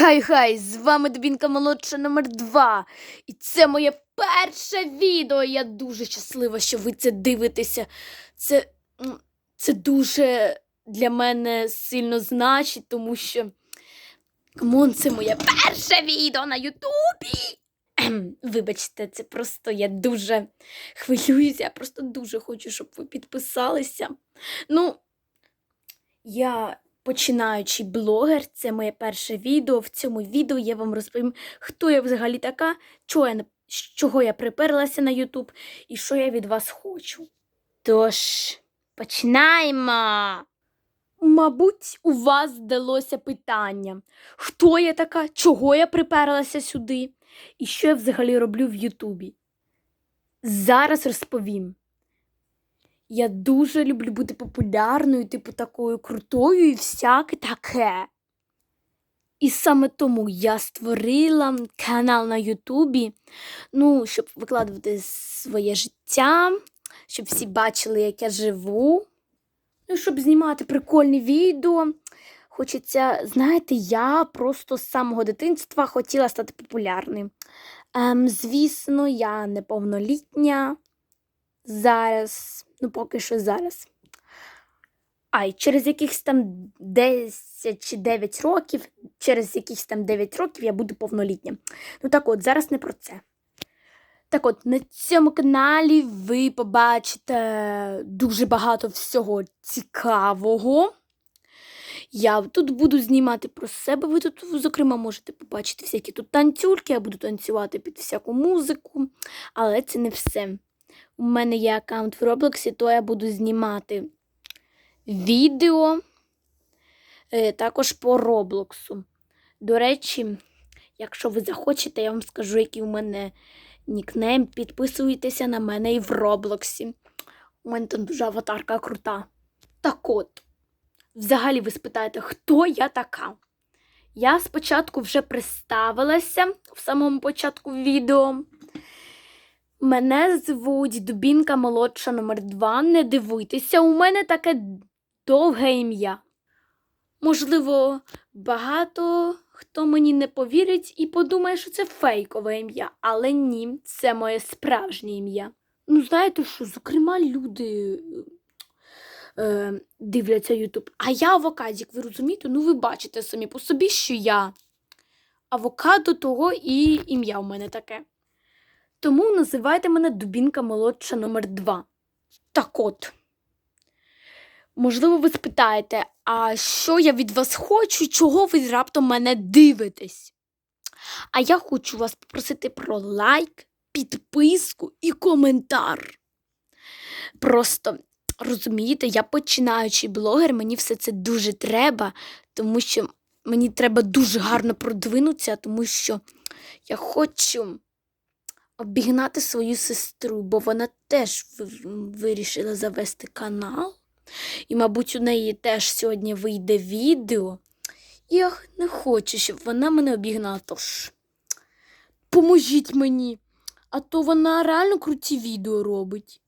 Хай-хай, з вами Дубінка молодша номер 2 І це моє перше відео. Я дуже щаслива, що ви це дивитеся. Це, це дуже для мене сильно значить, тому що камон, це моє перше відео на Ютубі. Вибачте, це просто я дуже хвилююся. Я просто дуже хочу, щоб ви підписалися. Ну, я починаючий блогер, це моє перше відео. В цьому відео я вам розповім, хто я взагалі така, чого я, з чого я приперлася на Ютуб і що я від вас хочу. Тож, починаємо. Мабуть, у вас здалося питання, хто я така, чого я приперлася сюди і що я взагалі роблю в Ютубі. Зараз розповім. Я дуже люблю бути популярною, типу такою крутою і всяке таке. І саме тому я створила канал на Ютубі, ну, щоб викладувати своє життя, щоб всі бачили, як я живу. Ну, щоб знімати прикольні відео. Хочеться, знаєте, я просто з самого дитинства хотіла стати популярною. Ем, звісно, я неповнолітня зараз, ну поки що зараз. А й через якихось там 10 чи 9 років, через якихось там 9 років я буду повнолітня. Ну так от, зараз не про це. Так от, на цьому каналі ви побачите дуже багато всього цікавого. Я тут буду знімати про себе. Ви тут, зокрема, можете побачити всякі тут танцюльки, я буду танцювати під всяку музику, але це не все. У мене є аккаунт в Роблоксі, то я буду знімати відео е, також по Роблоксу. До речі, якщо ви захочете, я вам скажу, який у мене нікнейм. Підписуйтеся на мене і в Роблоксі. У мене там дуже аватарка крута. Так от, взагалі ви спитаєте, хто я така? Я спочатку вже представилася в самому початку відео. Мене звуть Дубінка молодша номер 2 Не дивуйтеся, у мене таке довге ім'я. Можливо, багато хто мені не повірить і подумає, що це фейкове ім'я, але ні, це моє справжнє ім'я. Ну, знаєте що, зокрема, люди е, дивляться Ютуб. А я авокадік, ви розумієте? Ну, ви бачите самі по собі, що я авокадо того і ім'я у мене таке. Тому називайте мене Дубінка молодша номер 2 Так от. Можливо, ви спитаєте, а що я від вас хочу, чого ви раптом мене дивитесь? А я хочу вас попросити про лайк, підписку і коментар. Просто розумієте, я починаючий блогер, мені все це дуже треба, тому що мені треба дуже гарно продвинутися, тому що я хочу обігнати свою сестру, бо вона теж вирішила завести канал. І, мабуть, у неї теж сьогодні вийде відео. Я не хочу, щоб вона мене обігнала. Тож поможіть мені. А то вона реально круті відео робить,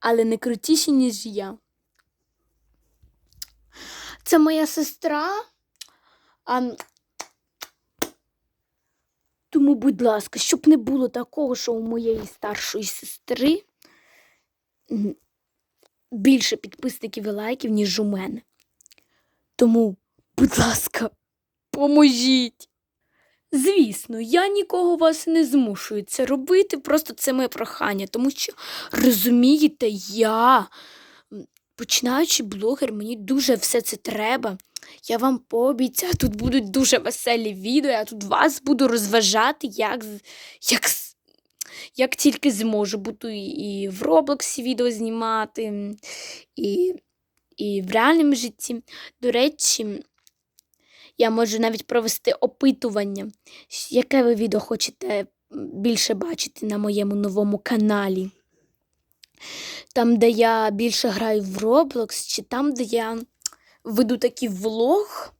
але не крутіші, ніж я. Це моя сестра. А... Тому, будь ласка, щоб не було такого, що у моєї старшої сестри більше підписників і лайків, ніж у мене. Тому, будь ласка, поможіть. Звісно, я нікого вас не змушую це робити, просто це моє прохання, тому що, розумієте, я, починаючи блогер, мені дуже все це треба. Я вам пообіцяю, тут будуть дуже веселі відео, я тут вас буду розважати, як, як, як тільки зможу. Буду і, в Роблоксі відео знімати, і, і в реальному житті. До речі, я можу навіть провести опитування, яке ви відео хочете більше бачити на моєму новому каналі. Там, де я більше граю в Roblox, чи там, де я веду такий влог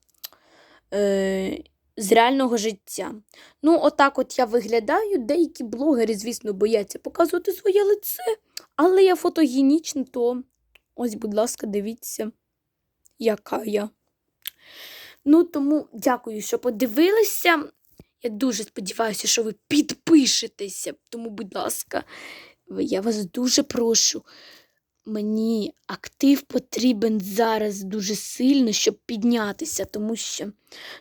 е, з реального життя. Ну, отак от я виглядаю. Деякі блогери, звісно, бояться показувати своє лице, але я фотогенічна, то ось, будь ласка, дивіться, яка я. Ну, тому дякую, що подивилися. Я дуже сподіваюся, що ви підпишетеся. Тому, будь ласка, я вас дуже прошу. Мені актив потрібен зараз дуже сильно, щоб піднятися, тому що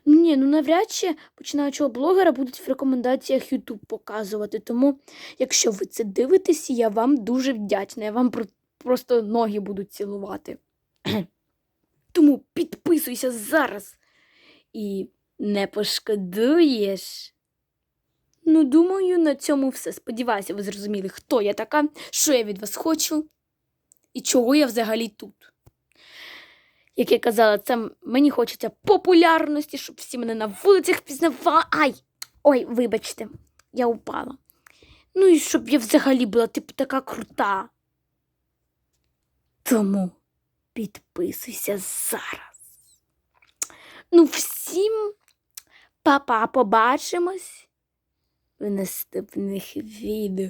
ну, ні, ну навряд чи починаючого блогера будуть в рекомендаціях YouTube показувати. Тому, якщо ви це дивитесь, я вам дуже вдячна. Я вам про- просто ноги буду цілувати. Тому підписуйся зараз і не пошкодуєш. Ну, думаю, на цьому все. Сподіваюся, ви зрозуміли, хто я така, що я від вас хочу і чого я взагалі тут. Як я казала, це мені хочеться популярності, щоб всі мене на вулицях пізнавали. Ай! Ой, вибачте, я упала. Ну і щоб я взагалі була, типу, така крута. Тому підписуйся зараз. Ну, всім па-па, побачимось в наступних відео.